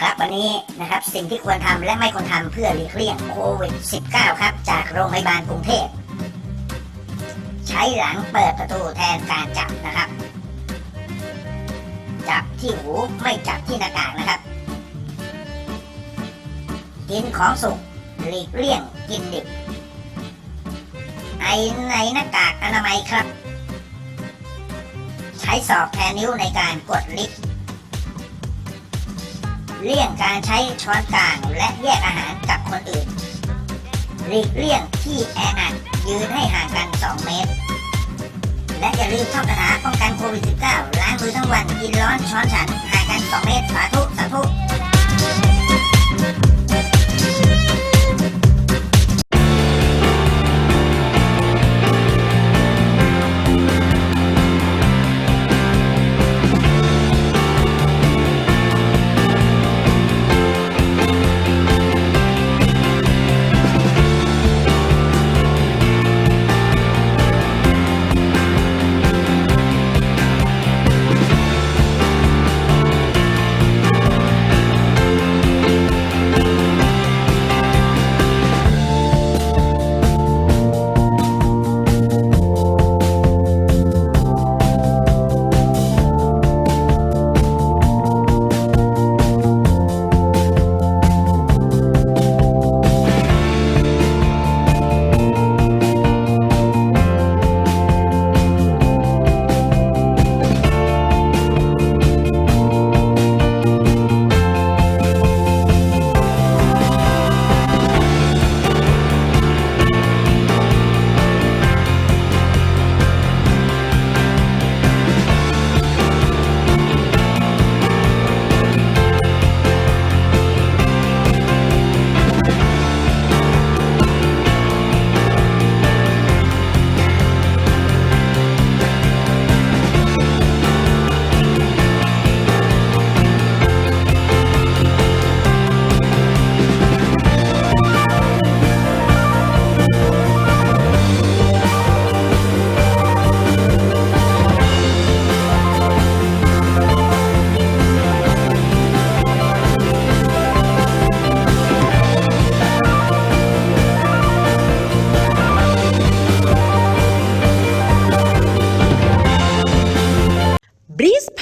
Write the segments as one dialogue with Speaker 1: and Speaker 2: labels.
Speaker 1: ครับวันนี้นะครับสิ่งที่ควรทำและไม่ควรทำเพื่อหลีกเลี่ยงโควิด -19 ครับ จากโรงพยาบาลกรุงเทพ ใช้หลังเปิดประตูแทนการจับนะครับ จับที่หูไม่จับที่หน้ากากนะครับ กินของสุกหลีกเลี่ยงกินดิบไอในหน้ากากอนามัยครับ ใช้ศอกแทนนิ้วในการกดลิฟต์ เลี่ยงการใช้ช้อนกลางและแยกอาหารกับคนอื่น หลีกเลี่ยงที่แออัดยืนให้ห่างกัน 2 เมตร และอย่าลืมท่องคาถาป้องกันโควิด -19 ล้างมือทั้งวันกินร้อนช้อนฉันห่างกัน 2 เมตรสาธุสาธุ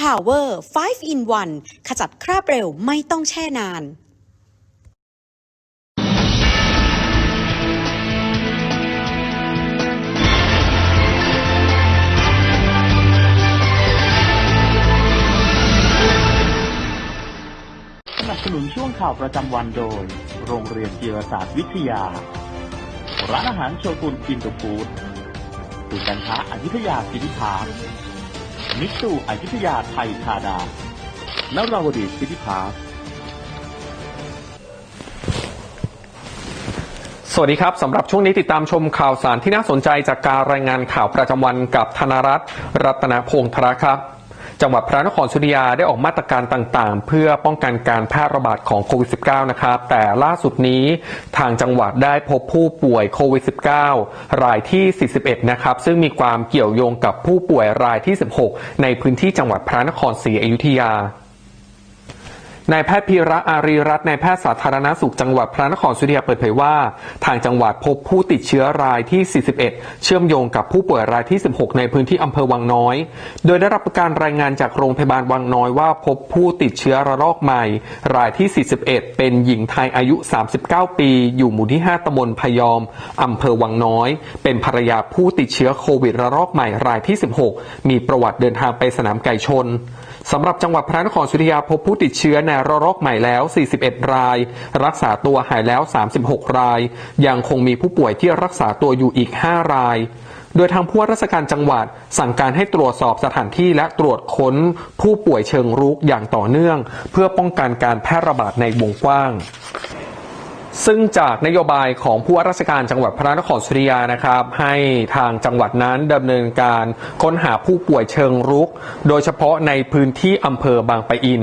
Speaker 2: Power 5 in 1 ขจัดคราบเร็วไม่ต้องแช่นาน
Speaker 3: สนับสนุนช่วงข่าวประจำวันโดย โรงเรียนจีรศาสตร์วิทยา ร้านอาหารโชกุนอินโดฟู้ดศูนย์การค้าอายุทยาสิทธิพาร์ค มิสูอายุทยาไทยธาดา นราวดีสิทธิพาร์
Speaker 4: สวัสดีครับสำหรับช่วงนี้ติดตามชมข่าวสารที่น่าสนใจจากการรายงานข่าวประจำวันกับธนรัตน์รัตนพงศ์ธราครับ จังหวัดพระนครศรีอยุธยาได้ออกมาตรการต่างๆ เพื่อป้องกันการแพร่ระบาดของโควิด -19 นะครับ แต่ล่าสุดนี้ทางจังหวัดได้พบผู้ป่วยโควิด -19 รายที่ 41 นะครับ ซึ่งมีความเกี่ยวโยงกับผู้ป่วยรายที่ 16 ในพื้นที่จังหวัดพระนครศรีอยุธยา นายแพทย์พีระอารีรัตน์นายแพทย์สาธารณสุขจังหวัดพระนครศรีอยุธยาเปิดเผยว่า ทางจังหวัดพบผู้ติดเชื้อรายที่ 41 เชื่อมโยงกับผู้ป่วยรายที่ 16 ในพื้นที่อำเภอวังน้อย โดยได้รับการรายงานจากโรงพยาบาลวังน้อยว่าพบผู้ติดเชื้อระลอกใหม่ รายที่ 41 เป็นหญิงไทยอายุ 39 ปี อยู่หมู่ที่ 5ตำบลพยอมอำเภอวังน้อย เป็นภรรยาผู้ติดเชื้อโควิดระลอกใหม่รายที่ 16 มีประวัติเดินทางไปสนามไก่ชน สำหรับจังหวัดพระนครศรีอยุธยาพบผู้ติดเชื้อในระลอกใหม่แล้ว 41 ราย รักษาตัวหายแล้ว 36 ราย ยังคงมีผู้ป่วยที่รักษาตัวอยู่อีก 5 ราย โดยทางผู้ว่าราชการจังหวัด สั่งการให้ตรวจสอบสถานที่และตรวจค้นผู้ป่วยเชิงรุกอย่างต่อเนื่อง เพื่อป้องกันการแพร่ระบาดในวงกว้าง ซึ่งจากนโยบายของผู้ว่าราชการจังหวัดพระนครศรีอยุธยานะครับ ให้ทางจังหวัดนั้นดำเนินการค้นหาผู้ป่วยเชิงรุก โดยเฉพาะในพื้นที่อำเภอบางปะอิน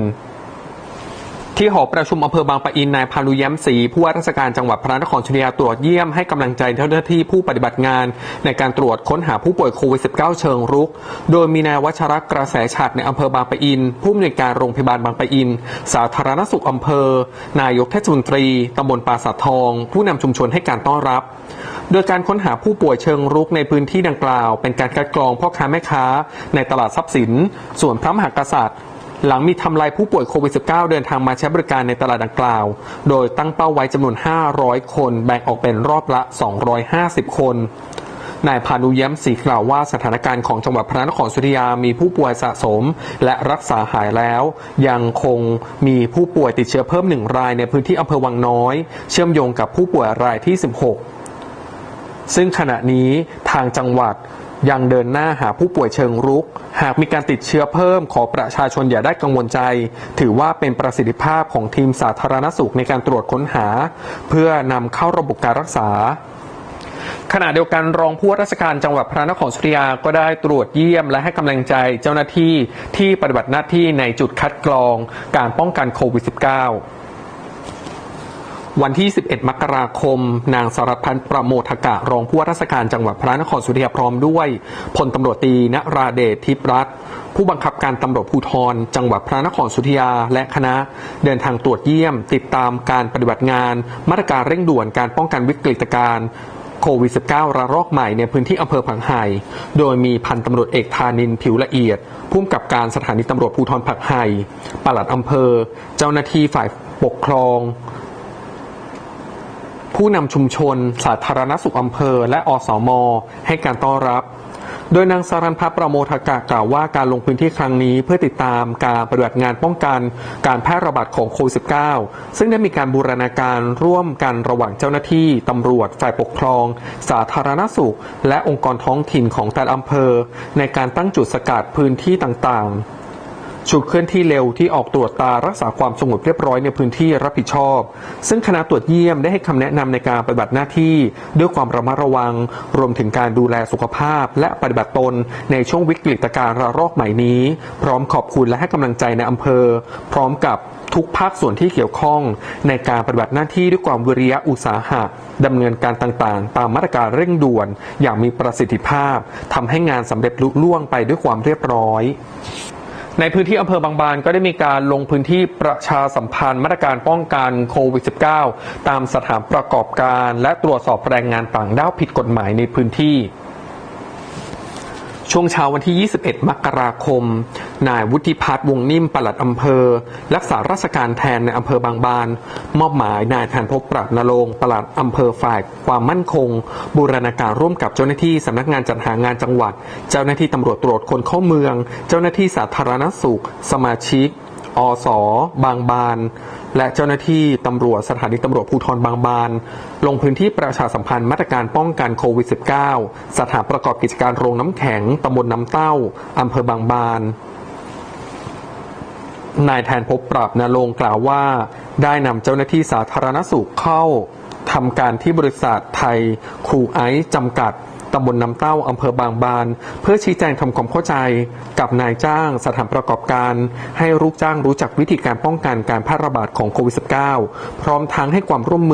Speaker 4: ที่หอประชุมอำเภอบางปะอินนายพานุย้มศรีผู้ว่าราชการจังหวัดพระนครศรีอยุธยาตรวจเยี่ยมให้กำลังใจเจ้าหน้าที่ผู้ปฏิบัติงาน ในการตรวจค้นหาผู้ป่วยโควิด -19 เชิงรุก โดยมีนายวัชรกระแสฉัดในอำเภอบางปะอิน ผู้อำนวยการโรงพยาบาลบางปะอิน สาธารณสุขอำเภอ นายกเทศมนตรีตำบลปราสาททอง ผู้นำชุมชนให้การต้อนรับ โดยการค้นหาผู้ป่วยเชิงรุกในพื้นที่ดังกล่าว เป็นการคัดกรองพ่อค้าแม่ค้า ในตลาดทรัพย์สินส่วนพระมหากษัตริย์ หลังมีทำลายผู้ป่วยโควิด -19 เดินทางมาใช้บริการในตลาดดังกล่าว โดยตั้งเป้าไว้จำนวน 500 คน แบ่งออกเป็นรอบละ 250 คนนายพานุย้มศรีกล่าวว่าสถานการณ์ของจังหวัดพระนครศรีอยุธยามีผู้ป่วยสะสม และรักษาหายแล้ว ยังคงมีผู้ป่วยติดเชื้อเพิ่มหนึ่งรายในพื้นที่อำเภอวังน้อย เชื่อมโยงกับผู้ป่วยรายที่ 16 ซึ่งขณะนี้ทางจังหวัด ยังเดินหน้าหาผู้ป่วยเชิงรุก หากมีการติดเชื้อเพิ่มขอประชาชนอย่าได้กังวลใจ ถือว่าเป็นประสิทธิภาพของทีมสาธารณสุขในการตรวจค้นหา เพื่อนำเข้าระบบการรักษาขณะเดียวกันรองผู้ว่าราชการจังหวัดพระนครศรีอยุธยาก็ได้ตรวจเยี่ยมและให้กำลังใจเจ้าหน้าที่ที่ปฏิบัติหน้าที่ในจุดคัดกรองการป้องกันโควิด -19 วันที่ 11 มกราคม นางสารพันธ์ประโมทกะ รองผู้ว่าราชการจังหวัดพระนครศรีอยุธยาพร้อมด้วยพลตำรวจตีณราเดชทิพรัตน์ผู้บังคับการตำรวจภูธร จังหวัดพระนครศรีอยุธยาและคณะ เดินทางตรวจเยี่ยม ติดตามการปฏิบัติงาน มาตรการเร่งด่วนการป้องกันวิกฤตการณ์โควิด -19 ระลอกใหม่ในพื้นที่อำเภอผังไห่ โดยมีพันตำรวจเอกธานินผิวละเอียดผู้กำกับการสถานีตำรวจภูธรผักไห่ปลัดอำเภอ เจ้าหน้าที่ฝ่ายปกครอง ผู้นำชุมชน สาธารณสุขอำเภอ และอสม ให้การต้อนรับ โดยนางสารันพัฒน์ประโมทกะกล่าวว่าการลงพื้นที่ครั้งนี้เพื่อติดตามการปฏิบัติงานป้องกัน การแพร่ระบาดของโควิด -19 ซึ่งได้มีการบูรณาการร่วมกันระหว่างเจ้าหน้าที่ ตำรวจ ฝ่ายปกครอง สาธารณสุข และองค์กรท้องถิ่นของแต่ละอำเภอ ในการตั้งจุดสกัดพื้นที่ต่างๆ ชุดเคลื่อนที่เร็วที่ออกตรวจตารักษาความสงบเรียบร้อยในพื้นที่รับผิดชอบ ซึ่งคณะตรวจเยี่ยมได้ให้คำแนะนำในการปฏิบัติหน้าที่ ด้วยความระมัดระวัง รวมถึงการดูแลสุขภาพ และปฏิบัติตนในช่วงวิกฤตการณ์ระลอกใหม่นี้ พร้อมขอบคุณและให้กำลังใจในอำเภอ พร้อมกับทุกภาคส่วนที่เกี่ยวข้อง ในการปฏิบัติหน้าที่ด้วยความวิริยะอุตสาหะดำเนินการต่างๆ ตามมาตรการเร่งด่วน อย่างมีประสิทธิภาพทำให้งานสำเร็จลุล่วงไปด้วยความเรียบร้อย ในพื้นที่อำเภอบางบานก็ได้มีการลงพื้นที่ประชาสัมพันธ์มาตรการป้องกันโควิด -19 ตามสถานประกอบการ และตรวจสอบแรงงานต่างด้าวผิดกฎหมายในพื้นที่ ช่วงเช้าวันที่ 21 มกราคม นายวุฒิพัฒน์วงนิ่มปลัดอำเภอ รักษาราชการแทนในอำเภอบางบาน มอบหมายนายแทนพบปรับนรงปลัดอำเภอฝ่ายความมั่นคง บูรณาการร่วมกับเจ้าหน้าที่สำนักงานจัดหางานจังหวัด เจ้าหน้าที่ตำรวจตรวจคนเข้าเมือง เจ้าหน้าที่สาธารณสุข สมาชิก อสบางบาน และเจ้าหน้าที่ตำรวจสถานีตำรวจภูธรบางบาน ลงพื้นที่ประชาสัมพันธ์มาตรการป้องกันโควิด -19 สถานประกอบกิจการโรงน้ำแข็งตำบลน้ำเต้าอำเภอบางบานนายแทนพบปรับนรงกล่าวว่า ได้นำเจ้าหน้าที่สาธารณสุขเข้าทำการที่บริษัทไทยครูไอซ์จำกัด ตำบลน้ำเต้าอำเภอบางบาน เพื่อชี้แจงทำความเข้าใจกับนายจ้างสถานประกอบการ ให้ลูกจ้างรู้จักวิธีการป้องกันการแพร่ระบาดของโควิด -19 พร้อมทั้งให้ความร่วมมือ